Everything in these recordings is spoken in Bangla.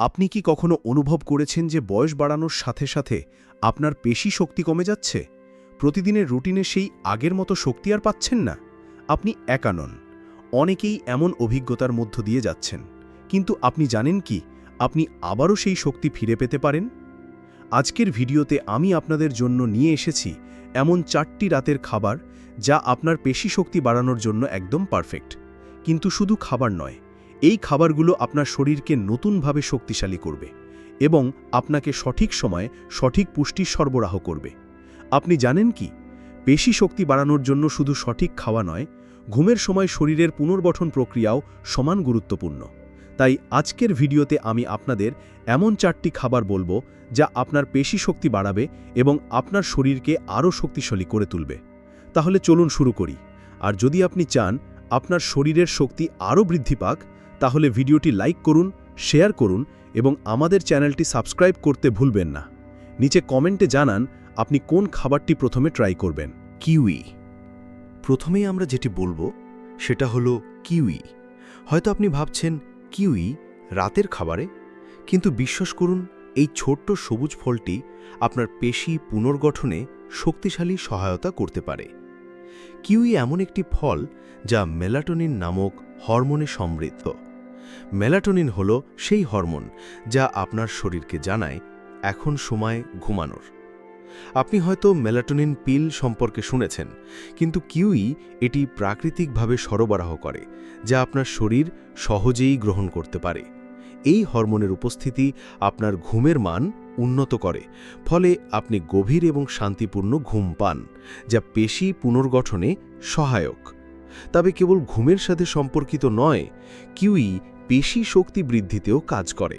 আপনি কি কখনো অনুভব করেছেন যে বয়স বাড়ানোর সাথে সাথে আপনার পেশি শক্তি কমে যাচ্ছে? প্রতিদিনের রুটিনে সেই আগের মতো শক্তি আর পাচ্ছেন না। আপনি একা নন। অনেকেই এমন অভিজ্ঞতার মধ্য দিয়ে যাচ্ছেন। কিন্তু আপনি জানেন কি? আপনি আবারও সেই শক্তি ফিরে পেতে পারেন? আজকের ভিডিওতে আমি আপনাদের জন্য নিয়ে এসেছি এমন চারটি রাতের খাবার যা আপনার পেশি শক্তি বাড়ানোর জন্য একদম পারফেক্ট। কিন্তু শুধু খাবার নয় এই খাবারগুলো আপনার শরীরকে নতুনভাবে শক্তিশালী করবে এবং আপনাকে সঠিক সময়ে সঠিক পুষ্টি সরবরাহ করবে। আপনি জানেন কি? পেশি শক্তি বাড়ানোর জন্য শুধু সঠিক খাওয়া নয়, ঘুমের সময় শরীরের পুনর্গঠন প্রক্রিয়াও সমান গুরুত্বপূর্ণ। তাই আজকের ভিডিওতে আমি আপনাদের এমন চারটি খাবার বলব যা আপনার পেশি শক্তি বাড়াবে এবং আপনার শরীরকে আরও শক্তিশালী করে তুলবে। তাহলে চলুন শুরু করি। আর যদি আপনি চান আপনার শরীরের শক্তি আরও বৃদ্ধি পাক তাহলে ভিডিওটি লাইক করুন, শেয়ার করুন এবং আমাদের চ্যানেলটি সাবস্ক্রাইব করতে ভুলবেন না। নিচে কমেন্টে জানান আপনি কোন খাবারটি প্রথমে ট্রাই করবেন। কিউই। প্রথমেই আমরা যেটি বলব সেটা হলো কিউই। হয়তো আপনি ভাবছেন, কিউই রাতের খাবারে? কিন্তু বিশ্বাস করুন, এই ছোট্ট সবুজ ফলটি আপনার পেশি পুনর্গঠনে শক্তিশালী সহায়তা করতে পারে। কিউই এমন একটি ফল যা মেলাটোনিন নামক হরমোনে সমৃদ্ধ। মেলাটোনিন হল সেই হরমোন যা আপনার শরীরকে জানায় এখন সময় ঘুমানোর। আপনি হয়তো মেলাটোনিন পিল সম্পর্কে শুনেছেন, কিন্তু কিউই এটি প্রাকৃতিকভাবে সরবরাহ করে, যা আপনার শরীর সহজেই গ্রহণ করতে পারে। এই হরমোনের উপস্থিতি আপনার ঘুমের মান উন্নত করে, ফলে আপনি গভীর এবং শান্তিপূর্ণ ঘুম পান, যা পেশি পুনর্গঠনে সহায়ক। তবে কেবল ঘুমের সাথে সম্পর্কিত নয়, কিউই পেশি শক্তি বৃদ্ধিতেও কাজ করে।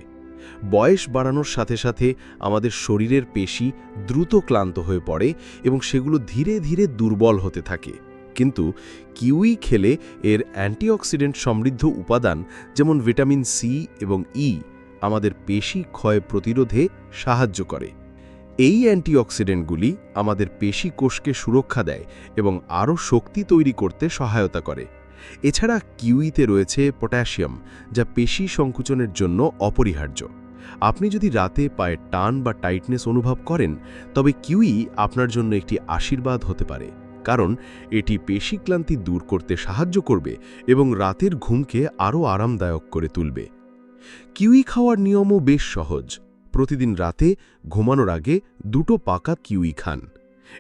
বয়স বাড়ানোর সাথে সাথে আমাদের শরীরের পেশি দ্রুত ক্লান্ত হয়ে পড়ে এবং সেগুলো ধীরে ধীরে দুর্বল হতে থাকে। কিন্তু কিউই খেলে এর অ্যান্টিঅক্সিডেন্ট সমৃদ্ধ উপাদান যেমন ভিটামিন সি এবং ই আমাদের পেশি ক্ষয় প্রতিরোধে সাহায্য করে। এই অ্যান্টিঅক্সিডেন্টগুলি আমাদের পেশি কোষকে সুরক্ষা দেয় এবং আরও শক্তি তৈরি করতে সহায়তা করে। এছাড়া কিউইতে রয়েছে পটাশিয়াম, যা পেশি সংকুচনের জন্য অপরিহার্য। আপনি যদি রাতে পায়ে টান বা টাইটনেস অনুভব করেন, তবে কিউই আপনার জন্য একটি আশীর্বাদ হতে পারে, কারণ এটি পেশি ক্লান্তি দূর করতে সাহায্য করবে এবং রাতের ঘুমকে আরও আরামদায়ক করে তুলবে। কিউই খাওয়ার নিয়মও বেশ সহজ। প্রতিদিন রাতে ঘুমানোর আগে দুটো পাকা কিউই খান।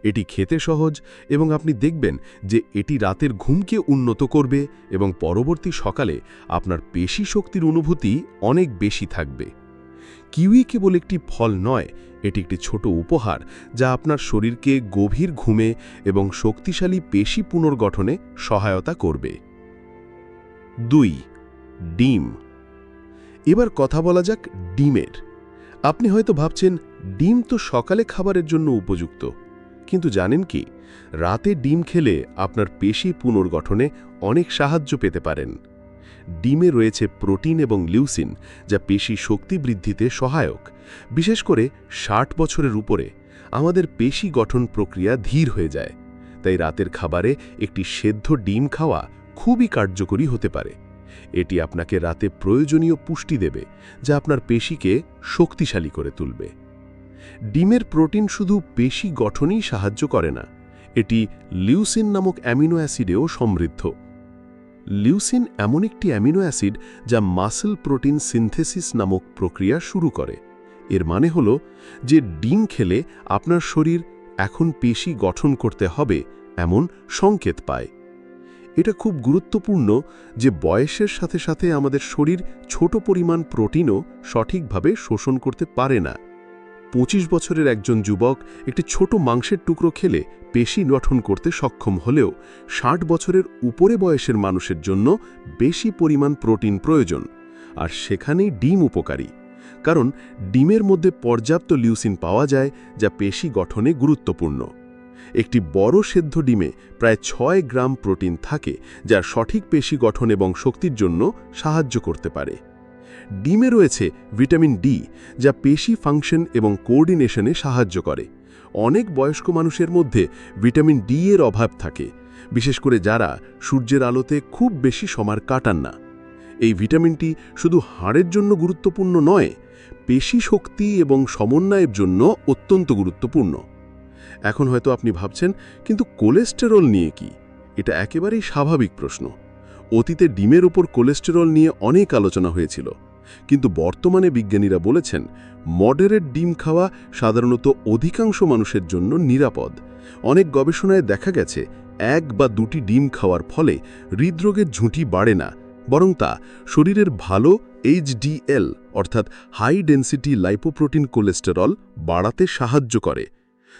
এটি খেতে সহজ এবং আপনি দেখবেন যে এটি রাতের ঘুমকে উন্নত করবে এবং পরবর্তী সকালে আপনার পেশি শক্তির অনুভূতি অনেক বেশি থাকবে। কিউই কেবল একটি ফল নয়, এটি একটি ছোট উপহার যা আপনার শরীরকে গভীর ঘুমে এবং শক্তিশালী পেশি পুনর্গঠনে সহায়তা করবে। দুই, ডিম। এবার কথা বলা যাক ডিমের। আপনি হয়তো ভাবছেন, ডিম তো সকালে খাবারের জন্য উপযুক্ত। কিন্তু জানেন কি, রাতে ডিম খেলে আপনার পেশি পুনর্গঠনে অনেক সাহায্য পেতে পারেন। ডিমে রয়েছে প্রোটিন এবং লিউসিন, যা পেশি শক্তি বৃদ্ধিতে সহায়ক। বিশেষ করে ষাট বছরের উপরে আমাদের পেশি গঠন প্রক্রিয়া ধীর হয়ে যায়। তাই রাতের খাবারে একটি সেদ্ধ ডিম খাওয়া খুবই কার্যকরী হতে পারে। এটি আপনাকে রাতে প্রয়োজনীয় পুষ্টি দেবে, যা আপনার পেশিকে শক্তিশালী করে তুলবে। ডিমের প্রোটিন শুধু পেশি গঠনেই সাহায্য করে না, এটি লিউসিন নামক অ্যামিনো অ্যাসিডেও সমৃদ্ধ। লিউসিন এমন একটি অ্যামিনো অ্যাসিড যা মাসেল প্রোটিন সিনথেসিস নামক প্রক্রিয়া শুরু করে। এর মানে হল যে ডিম খেলে আপনার শরীর এখন পেশি গঠন করতে হবে এমন সংকেত পায়। এটা খুব গুরুত্বপূর্ণ যে বয়সের সাথে সাথে আমাদের শরীর ছোট পরিমাণ প্রোটিনও সঠিকভাবে শোষণ করতে পারে না। পঁচিশ বছরের একজন যুবক একটি ছোট মাংসের টুকরো খেলে পেশি গঠন করতে সক্ষম হলেও ষাট বছরের উপরে বয়সের মানুষের জন্য বেশি পরিমাণ প্রোটিন প্রয়োজন। আর সেখানেই ডিম উপকারী। কারণ ডিমের মধ্যে পর্যাপ্ত লিউসিন পাওয়া যায়, যা পেশি গঠনে গুরুত্বপূর্ণ। একটি বড় সেদ্ধ ডিমে প্রায় ছয় গ্রাম প্রোটিন থাকে, যা সঠিক পেশি গঠন এবং শক্তির জন্য সাহায্য করতে পারে। ডিমে রয়েছে ভিটামিন ডি, যা পেশি ফাংশন এবং কোঅর্ডিনেশনে সাহায্য করে। অনেক বয়স্ক মানুষের মধ্যে ভিটামিন ডি এর অভাব থাকে, বিশেষ করে যারা সূর্যের আলোতে খুব বেশি সময় কাটান না। এই ভিটামিনটি শুধু হাড়ের জন্য গুরুত্বপূর্ণ নয়, পেশি শক্তি এবং সমন্বয়ের জন্য অত্যন্ত গুরুত্বপূর্ণ। এখন হয়তো আপনি ভাবছেন, কিন্তু কোলেস্টেরল নিয়ে কি? এটা একেবারেই স্বাভাবিক প্রশ্ন। অতীতে ডিমের ওপর কোলেস্টেরল নিয়ে অনেক আলোচনা হয়েছিল। কিন্তু বর্তমানে বিজ্ঞানীরা বলেছেন, মডারেট ডিম খাওয়া সাধারণত অধিকাংশ মানুষের জন্য নিরাপদ। অনেক গবেষণায় দেখা গেছে, এক বা দুটি ডিম খাওয়ার ফলে হৃদরোগের ঝুঁটি বাড়ে না, বরং তা শরীরের ভালো এইচডিএল অর্থাৎ হাই ডেন্সিটি লাইপোপ্রোটিন কোলেস্টেরল, বাড়াতে সাহায্য করে।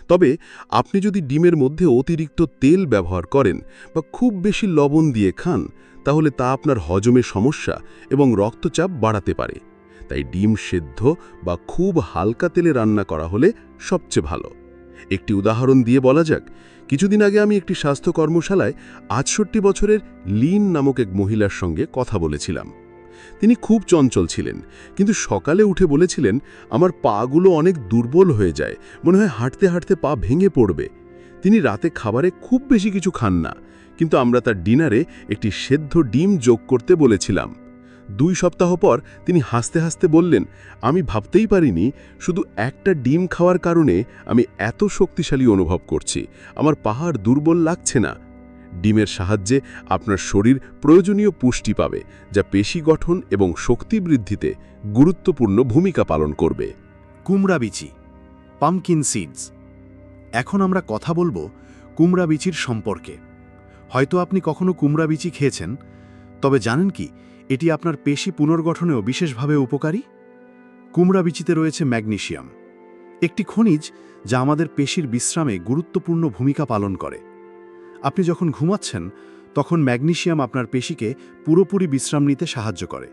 তবে আপনি যদি ডিমের মধ্যে অতিরিক্ত তেল ব্যবহার করেন বা খুব বেশি লবণ দিয়ে খান তাহলে তা আপনার হজমে সমস্যা এবং রক্তচাপ বাড়াতে পারে। তাই ডিম সেদ্ধ বা খুব হালকা তেলে রান্না করা হলে সবচেয়ে ভালো। একটি উদাহরণ দিয়ে বলা যাক, কিছুদিন আগে আমি একটি স্বাস্থ্য কর্মশালায় আটষট্টি বছরের লিন নামক এক মহিলার সঙ্গে কথা বলেছিলাম। তিনি খুব চঞ্চল ছিলেন, কিন্তু সকালে উঠে বলেছিলেন, আমার পাগুলো অনেক দুর্বল হয়ে যায়, মনে হয় হাঁটতে হাঁটতে পা ভেঙে পড়বে। তিনি রাতে খাবারে খুব বেশি কিছু খান না কিন্তু আমরা তার ডিনারে একটি সেদ্ধ ডিম যোগ করতে বলেছিলাম। দুই সপ্তাহ পর তিনি হাসতে হাসতে বললেন, আমি ভাবতেই পারিনি, শুধু একটা ডিম খাওয়ার কারণে আমি এত শক্তিশালী অনুভব করছি। আমার পাহাড় দুর্বল লাগছে না। ডিমের সাহায্যে আপনার শরীর প্রয়োজনীয় পুষ্টি পাবে, যা পেশি গঠন এবং শক্তি বৃদ্ধিতে গুরুত্বপূর্ণ ভূমিকা পালন করবে। কুমড়া বিচি পামকিন সিডস এখন আমরা কথা বলব কুমড়া বিচির সম্পর্কে। হয়তো আপনি কখনো কুমড়া বিচি খেয়েছেন, তবে জানেন কি, এটি আপনার পেশি পুনর্গঠনেও বিশেষভাবে উপকারী? কুমড়া বিচিতে রয়েছে ম্যাগনেশিয়াম, একটি খনিজ যা আমাদের পেশির বিশ্রামে গুরুত্বপূর্ণ ভূমিকা পালন করে। আপনি যখন ঘুমাচ্ছেন, তখন ম্যাগনেশিয়াম আপনার পেশিকে পুরোপুরি বিশ্রাম নিতে সাহায্য করে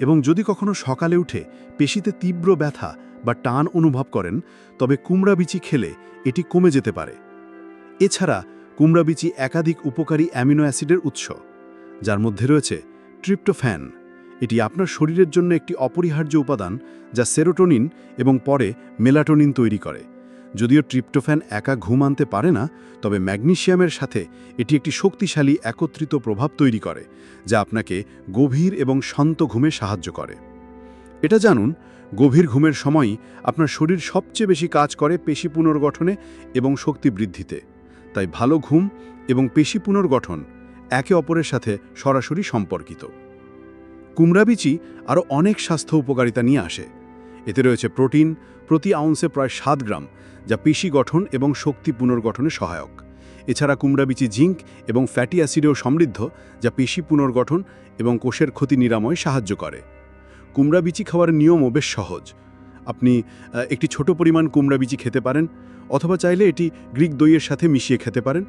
এবং যদি কখনো সকালে উঠে পেশিতে তীব্র ব্যথা বা টান অনুভব করেন, তবে কুমড়া বিচি খেলে এটি কমে যেতে পারে। এছাড়া কুমড়া বিচি একাধিক উপকারী অ্যামিনো অ্যাসিডের উৎস, যার মধ্যে রয়েছে ট্রিপ্টোফ্যান। এটি আপনার শরীরের জন্য একটি অপরিহার্য উপাদান যা সেরোটোনিন এবং পরে মেলাটোনিন তৈরি করে। যদিও ট্রিপ্টোফ্যান একা ঘুম আনতে পারে না, তবে ম্যাগনেশিয়ামের সাথে এটি একটি শক্তিশালী একত্রিত প্রভাব তৈরি করে, যা আপনাকে গভীর এবং শান্ত ঘুমে সাহায্য করে। এটা জানুন, গভীর ঘুমের সময়ই আপনার শরীর সবচেয়ে বেশি কাজ করে পেশি পুনর্গঠনে এবং শক্তি বৃদ্ধিতে। তাই ভালো ঘুম এবং পেশি পুনর্গঠন একে অপরের সাথে সরাসরি সম্পর্কিত। কুমড়াবিচি আরও অনেক স্বাস্থ্য উপকারিতা নিয়ে আসে। এতে রয়েছে প্রোটিন, প্রতি আউন্সে প্রায় সাত গ্রাম, যা পেশি গঠন এবং শক্তি পুনর্গঠনে সহায়ক। এছাড়া কুমড়াবিচি জিঙ্ক এবং ফ্যাটি অ্যাসিডেও সমৃদ্ধ, যা পেশি পুনর্গঠন এবং কোষের ক্ষতি নিরাময় সাহায্য করে। কুমড়াবিচি খাওয়ার নিয়মও বেশ সহজ। আপনি একটি ছোট পরিমাণ কুমড়া বিচি খেতে পারেন, অথবা চাইলে এটি গ্রিক দইয়ের সাথে মিশিয়ে খেতে পারেন।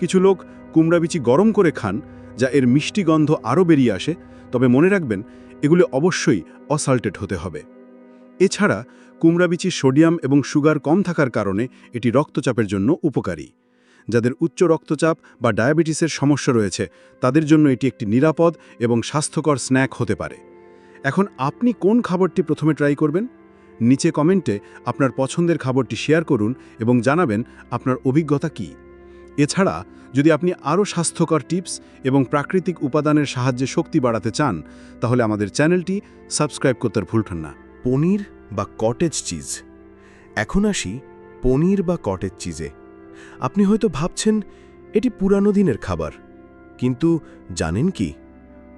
কিছু লোক কুমড়া বিচি গরম করে খান, যা এর মিষ্টি গন্ধ আরও বেরিয়ে আসে, তবে মনে রাখবেন, এগুলো অবশ্যই অসাল্টেড হতে হবে। এছাড়া, কুমড়া বিচির সোডিয়াম এবং সুগার কম থাকার কারণে এটি রক্তচাপের জন্য উপকারী। যাদের উচ্চ রক্তচাপ বা ডায়াবেটিসের সমস্যা রয়েছে, তাদের জন্য এটি একটি নিরাপদ এবং স্বাস্থ্যকর স্ন্যাক হতে পারে। এখন আপনি কোন খাবারটি প্রথমে ট্রাই করবেন? নিচে কমেন্টে আপনার পছন্দের খাবারটি শেয়ার করুন এবং জানাবেন আপনার অভিজ্ঞতা কী। এছাড়া, যদি আপনি আরও স্বাস্থ্যকর টিপস এবং প্রাকৃতিক উপাদানের সাহায্যে শক্তি বাড়াতে চান, তাহলে আমাদের চ্যানেলটি সাবস্ক্রাইব করতে ভুলবেন না। পনির বা কটেজ চিজ এখন আসি পনির বা কটেজ চিজে আপনি হয়তো ভাবছেন, এটি পুরানো দিনের খাবার। কিন্তু জানেন কি,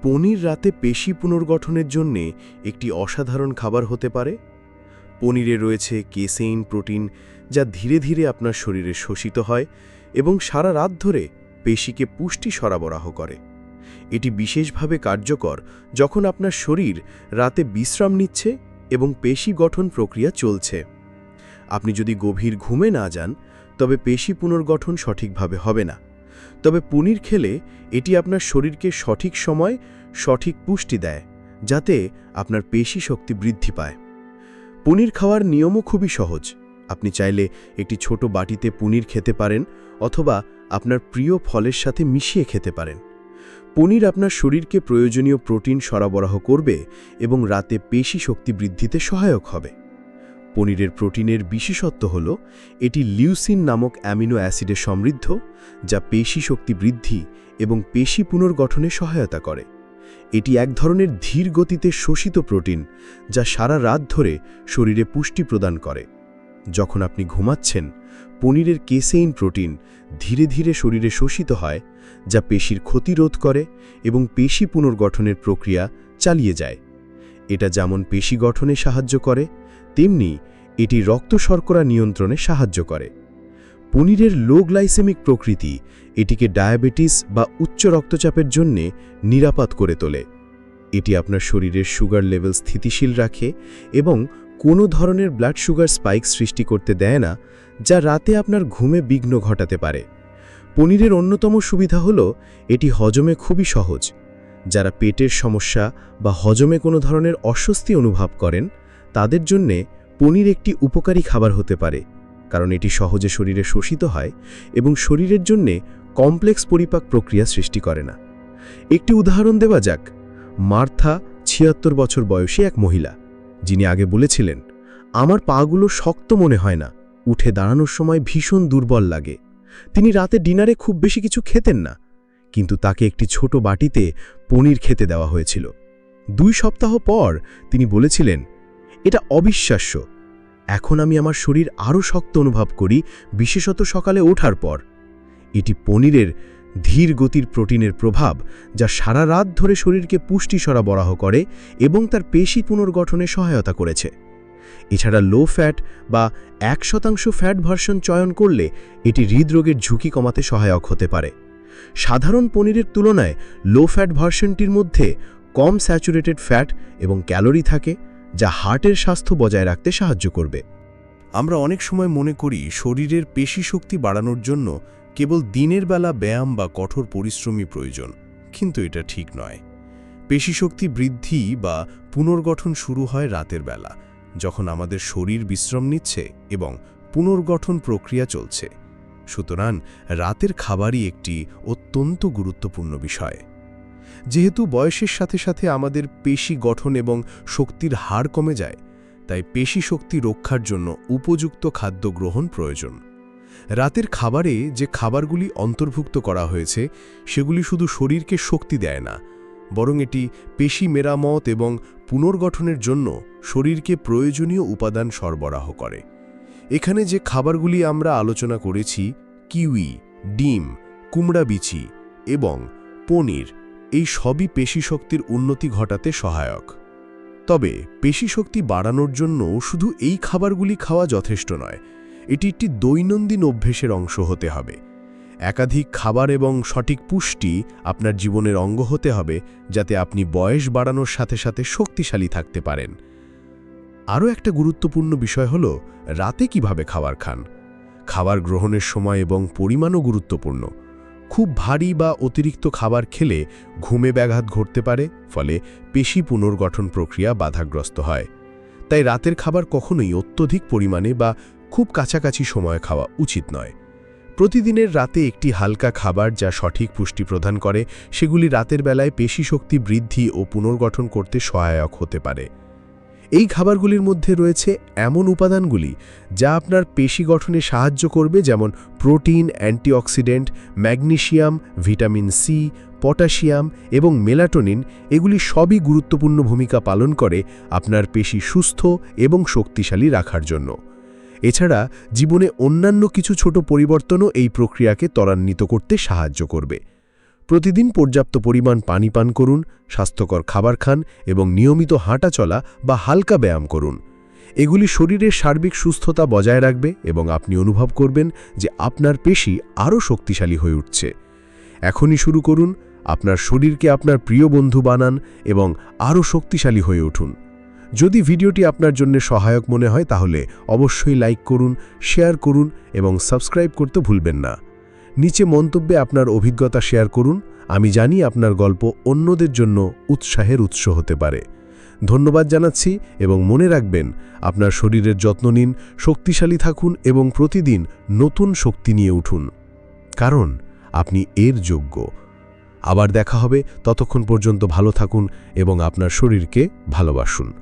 পনির রাতে পেশি পুনর্গঠনের জন্যে একটি অসাধারণ খাবার হতে পারে? পনিরে রয়েছে কেসেইন প্রোটিন যা ধীরে ধীরে আপনার শরীরে শোষিত হয় এবং সারা রাত ধরে পেশিকে পুষ্টি সরবরাহ করে। এটি বিশেষভাবে কার্যকর যখন আপনার শরীর রাতে বিশ্রাম নিচ্ছে এবং পেশি গঠন প্রক্রিয়া চলছে। আপনি যদি গভীর ঘুমে না যান, তবে পেশি পুনর্গঠন সঠিকভাবে হবে না। তবে পনির খেলে এটি আপনার শরীরকে সঠিক সময় সঠিক পুষ্টি দেয়, যাতে আপনার পেশি শক্তি বৃদ্ধি পায়। পনির খাওয়ার নিয়মও খুবই সহজ। আপনি চাইলে একটি ছোট বাটিতে পনির খেতে পারেন অথবা আপনার প্রিয় ফলের সাথে মিশিয়ে খেতে পারেন। পনির আপনার শরীরকে প্রয়োজনীয় প্রোটিন সরবরাহ করবে এবং রাতে পেশি শক্তি বৃদ্ধিতে সহায়ক হবে। পনিরের প্রোটিনের বিশেষত্ব হল, এটি লিউসিন নামক অ্যামিনো অ্যাসিডে সমৃদ্ধ, যা পেশি শক্তি বৃদ্ধি এবং পেশি পুনর্গঠনে সহায়তা করে। এটি এক ধরনের ধীর গতিতে শোষিত প্রোটিন যা সারা রাত ধরে শরীরে পুষ্টি প্রদান করে। যখন আপনি ঘুমাচ্ছেন, পনিরের কেসেইন প্রোটিন ধীরে ধীরে শরীরে শোষিত হয়, যা পেশির ক্ষতি রোধ করে এবং পেশি পুনর্গঠনের প্রক্রিয়া চালিয়ে যায়। এটা যেমন পেশি গঠনে সাহায্য করে, তেমনি এটি রক্ত শর্করা নিয়ন্ত্রণে সাহায্য করে। পনিরের লো গ্লাইসেমিক প্রকৃতি এটিকে ডায়াবেটিস বা উচ্চ রক্তচাপের জন্যে নিরাপদ করে তোলে। এটি আপনার শরীরের সুগার লেভেল স্থিতিশীল রাখে এবং কোনো ধরনের ব্লাড সুগার স্পাইক সৃষ্টি করতে দেয় না, যা রাতে আপনার ঘুমে বিঘ্ন ঘটাতে পারে। পনিরের অন্যতম সুবিধা হল, এটি হজমে খুবই সহজ। যারা পেটের সমস্যা বা হজমে কোনো ধরনের অস্বস্তি অনুভব করেন, তাদের জন্যে পনির একটি উপকারী খাবার হতে পারে। কারণ এটি সহজে শরীরে শোষিত হয় এবং শরীরের জন্যে কমপ্লেক্স পরিপাক প্রক্রিয়া সৃষ্টি করে না। একটি উদাহরণ দেওয়া যাক। মার্থা ছিয়াত্তর বছর বয়সী এক মহিলা, যিনি আগে বলেছিলেন, আমার পাগুলো শক্ত মনে হয় না, উঠে দাঁড়ানোর সময় ভীষণ দুর্বল লাগে। তিনি রাতে ডিনারে খুব বেশি কিছু খেতেন না, কিন্তু তাকে একটি ছোট বাটিতে পনির খেতে দেওয়া হয়েছিল। দুই সপ্তাহ পর তিনি বলেছিলেন, এটা অবিশ্বাস্য এখন আমি আমার শরীর আরও শক্ত অনুভব করি, বিশেষত সকালে ওঠার পর। এটি পনিরের ধীর গতির প্রোটিনের প্রভাব, যা সারা রাত ধরে শরীরকে পুষ্টি সরবরাহ করে এবং তার পেশি পুনর্গঠনে সহায়তা করেছে। এছাড়া লো ফ্যাট বা এক শতাংশ ফ্যাট ভার্সন চয়ন করলে এটি হৃদরোগের ঝুঁকি কমাতে সহায়ক হতে পারে। সাধারণ পনিরের তুলনায় লো ফ্যাট ভার্সনটির মধ্যে কম স্যাচুরেটেড ফ্যাট এবং ক্যালোরি থাকে যা হার্টের স্বাস্থ্য বজায় রাখতে সাহায্য করবে। আমরা অনেক সময় মনে করি শরীরের পেশি শক্তি বাড়ানোর জন্য কেবল দিনের বেলা ব্যায়াম বা কঠোর পরিশ্রমী প্রয়োজন, কিন্তু এটা ঠিক নয়। পেশি শক্তি বৃদ্ধি বা পুনর্গঠন শুরু হয় রাতের বেলা, যখন আমাদের শরীর বিশ্রাম নিচ্ছে এবং পুনর্গঠন প্রক্রিয়া চলছে। সুতরাং রাতের খাবারই একটি অত্যন্ত গুরুত্বপূর্ণ বিষয়। যেহেতু বয়সের সাথে সাথে আমাদের পেশি গঠন এবং শক্তির হার কমে যায়, তাই পেশি শক্তি রক্ষার জন্য উপযুক্ত খাদ্য গ্রহণ প্রয়োজন। রাতের খাবারে যে খাবারগুলি অন্তর্ভুক্ত করা হয়েছে, সেগুলি শুধু শরীরকে শক্তি দেয় না, বরং এটি পেশি মেরামত এবং পুনর্গঠনের জন্য শরীরকে প্রয়োজনীয় উপাদান সরবরাহ করে। এখানে যে খাবারগুলি আমরা আলোচনা করেছি, কিউই, ডিম, কুমড়া বিচি এবং পনির এই সবই পেশি শক্তির উন্নতি ঘটাতে সহায়ক। তবে পেশি শক্তি বাড়ানোর জন্য শুধু এই খাবারগুলি খাওয়া যথেষ্ট নয়, এটি একটি দৈনন্দিন অভ্যেসের অংশ হতে হবে। একাধিক খাবার এবং সঠিক পুষ্টি আপনার জীবনের অঙ্গ হতে হবে, যাতে আপনি বয়স বাড়ানোর সাথে সাথে শক্তিশালী থাকতে পারেন। আরও একটা গুরুত্বপূর্ণ বিষয় হল, রাতে কীভাবে খাবার খান? খাবার গ্রহণের সময় এবং পরিমাণও গুরুত্বপূর্ণ। খুব ভারী বা অতিরিক্ত খাবার খেলে ঘুমে ব্যাঘাত ঘটতে পারে, ফলে পেশি পুনর্গঠন প্রক্রিয়া বাধাগ্রস্ত হয়। তাই রাতের খাবার কখনোই অত্যধিক পরিমাণে বা খুব কাছাকাছি সময় খাওয়া উচিত নয়। প্রতিদিনের রাতে একটি হালকা খাবার যা সঠিক পুষ্টি প্রদান করে, সেগুলি রাতের বেলায় পেশি শক্তি বৃদ্ধি ও পুনর্গঠন করতে সহায়ক হতে পারে। এই খাবারগুলির মধ্যে রয়েছে এমন উপাদানগুলি যা আপনার পেশি গঠনে সাহায্য করবে, যেমন protein, antioxidant, magnesium, vitamin C, potassium এবং মেলাটোনিন। এগুলি সবই গুরুত্বপূর্ণ ভূমিকা পালন করে আপনার পেশি সুস্থ এবং শক্তিশালী রাখার জন্য। এছাড়া জীবনে অন্যান্য কিছু ছোট পরিবর্তনও এই প্রক্রিয়াকে ত্বরান্বিত করতে সাহায্য করবে। প্রতিদিন পর্যাপ্ত পরিমাণ পানি পান করুন, স্বাস্থ্যকর খাবার খান এবং নিয়মিত হাঁটা চলা বা হালকা ব্যায়াম করুন। এগুলি শরীরের সার্বিক সুস্থতা বজায় রাখবে এবং আপনি অনুভব করবেন যে আপনার পেশি আরও শক্তিশালী হয়ে উঠছে। এখনই শুরু করুন, আপনার শরীরকে আপনার প্রিয় বন্ধু বানান এবং আরও শক্তিশালী হয়ে উঠুন। যদি ভিডিওটি আপনার জন্য সহায়ক মনে হয় তাহলে অবশ্যই লাইক করুন, শেয়ার করুন এবং সাবস্ক্রাইব করতে ভুলবেন না। নিচে মন্তব্যে আপনার অভিজ্ঞতা শেয়ার করুন, আমি জানি আপনার গল্প অন্যদের জন্য উৎসাহের উৎস হতে পারে। ধন্যবাদ জানাচ্ছি এবং মনে রাখবেন, আপনার শরীরের যত্ন নিন, শক্তিশালী থাকুন এবং প্রতিদিন নতুন শক্তি নিয়ে উঠুন। কারণ, আপনি এর যোগ্য। আবার দেখা হবে, ততক্ষণ পর্যন্ত ভালো থাকুন এবং আপনার শরীরকে ভালোবাসুন।